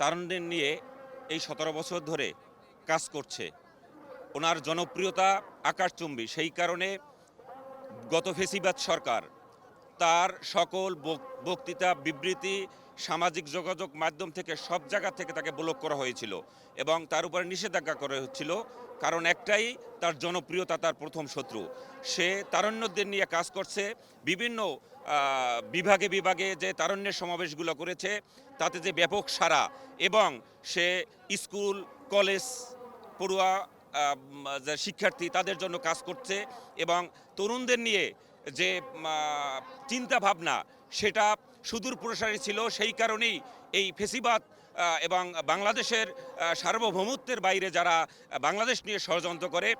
তারুণদের নিয়ে এই সতেরো বছর ধরে কাজ করছে। ওনার জনপ্রিয়তা আকাশচুম্বী, সেই কারণে গত ফেসিবাদ সরকার তার সকল বক- বক্তৃতা, বিবৃতি সামাজিক যোগাযোগ মাধ্যম থেকে সব জায়গা থেকে তাকে ব্লক করা হয়েছিল এবং তার উপরে নিষেধাজ্ঞা করা হচ্ছিল। কারণ একটাই, তার জনপ্রিয়তা তার প্রথম শত্রু। সে তারণ্যদের নিয়ে কাজ করছে, বিভিন্ন বিভাগে বিভাগে যে তারণ্যের সমাবেশগুলো করেছে, তাতে যে ব্যাপক সারা এবং সে স্কুল, কলেজ, পড়ুয়া শিক্ষার্থী তাদের জন্য কাজ করছে এবং তরুণদের নিয়ে যে চিন্তা ভাবনা সেটা সুদূর প্রসারী ছিল সেই কারণেই এই ফেসিবাদ এবং বাংলাদেশের সার্বভৌমত্বের বাইরে যারা বাংলাদেশ নিয়ে ষড়যন্ত্র করে,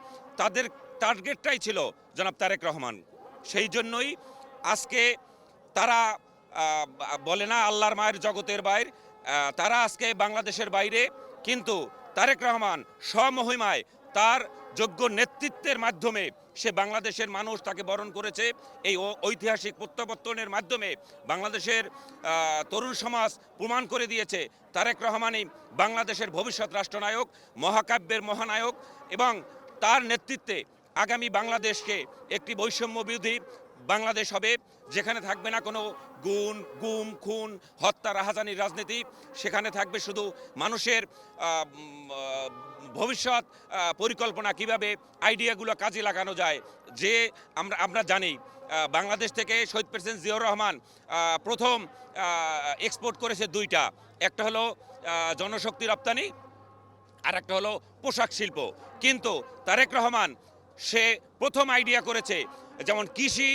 তাদের টার্গেটটাই ছিল জনাব তারেক রহমান। সেই জন্যই আজকে তারা বলে না আল্লাহর মায়ের জগতের বাইর তারা আজকে বাংলাদেশের বাইরে, কিন্তু তারেক রহমান স্বমহিমায় তার যোগ্য নেতৃত্বের মাধ্যমে সে বাংলাদেশের মানুষ তাকে বরণ করেছে। এই ঐতিহাসিক প্রত্যাবর্তনের মাধ্যমে বাংলাদেশের তরুণ সমাজ প্রমাণ করে দিয়েছে তারেক রহমানই বাংলাদেশের ভবিষ্যৎ রাষ্ট্রনায়ক, মহাকাব্যের মহানায়ক এবং তার নেতৃত্বে আগামী বাংলাদেশকে একটি বৈষম্য বিরোধী বাংলাদেশ হবে, যেখানে থাকবে না কোনো গুণ, গুম, খুন, হত্যা, রাহাজানির রাজনীতি, সেখানে থাকবে শুধু মানুষের ভবিষ্যৎ পরিকল্পনা, কীভাবে আইডিয়াগুলো কাজে লাগানো যায়। যে আমরা আমরা জানি বাংলাদেশ থেকে শহীদ প্রেসিডেন্ট জিয়াউর রহমান প্রথম এক্সপোর্ট করেছে দুইটা। একটা হলো জনশক্তি রপ্তানি, আর একটা হলো পোশাক শিল্প। কিন্তু তারেক রহমান, সে প্রথম আইডিয়া করেছে যেমন কৃষি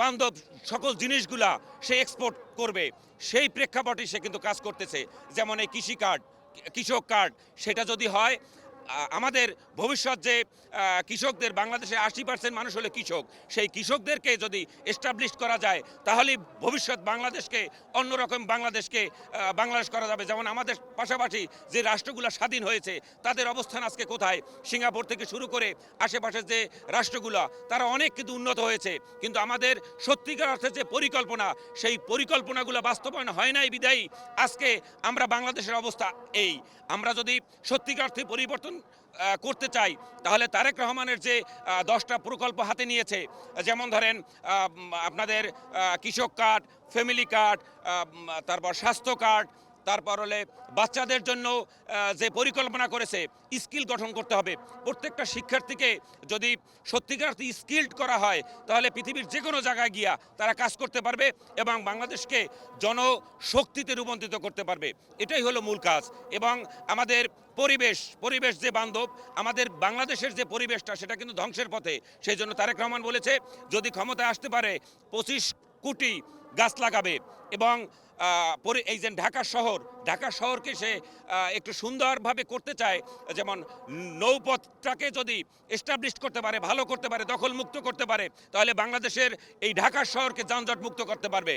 বান্ধব সকল জিনিসগুলা সে এক্সপোর্ট করবে, সেই প্রেক্ষাপটে সে কিন্তু কাজ করতেছে। যেমন এই কৃষি কার্ড কৃষক কার্ড সেটা যদি হয় আমাদের ভবিষ্যৎ যে কৃষকদের বাংলাদেশে আশি পার্সেন্ট মানুষ হলে কৃষক, সেই কৃষকদেরকে যদি এস্টাবলিশ করা যায়, তাহলে ভবিষ্যৎ বাংলাদেশকে অন্যরকম বাংলাদেশকে বাংলাদেশ করা যাবে। যেমন আমাদের পাশাপাশি যে রাষ্ট্রগুলো স্বাধীন হয়েছে, তাদের অবস্থান আজকে কোথায়? সিঙ্গাপুর থেকে শুরু করে আশেপাশের যে রাষ্ট্রগুলো, তারা অনেক কিন্তু উন্নত হয়েছে। কিন্তু আমাদের সত্যিকার অর্থে যে পরিকল্পনা, সেই পরিকল্পনাগুলো বাস্তবায়ন হয় নাই বিদায়ী। আজকে আমরা বাংলাদেশের অবস্থা এই। আমরা যদি সত্যিকার অর্থে পরিবর্তন করতে চাই, তাহলে তারেক রহমানের যে দশটা প্রকল্প হাতে নিয়েছে, যেমন ধরেন আপনাদের কৃষক কার্ড, ফ্যামিলি কার্ড তারপর স্বাস্থ্য কার্ড তারপর হলে বাচ্চাদের জন্য যে পরিকল্পনা করেছে, স্কিল গঠন করতে হবে। প্রত্যেকটা শিক্ষার্থীকে যদি সত্যিকার স্কিল্ড করা হয়, তাহলে পৃথিবীর যে কোনো জায়গায় গিয়া তারা কাজ করতে পারবে এবং বাংলাদেশকে জনশক্তিতে রূপান্তরিত করতে পারবে। এটাই হলো মূল কাজ। এবং আমাদের পরিবেশ পরিবেশ যে বান্ধব, আমাদের বাংলাদেশের যে পরিবেশটা, সেটা কিন্তু ধ্বংসের পথে। সেই জন্য তারেক রহমান বলেছে, যদি ক্ষমতায় আসতে পারে, পঁচিশ কোটি গাছ লাগাবে। এবং এই যে ঢাকা শহর, ঢাকা শহরকে সে একটু সুন্দরভাবে করতে চায়, যেমন নৌপথটাকে যদি এস্টাবলিশ করতে পারে, ভালো করতে পারে, দখলমুক্ত করতে পারে, তাহলে বাংলাদেশের এই ঢাকা শহরকে যানজট মুক্ত করতে পারবে।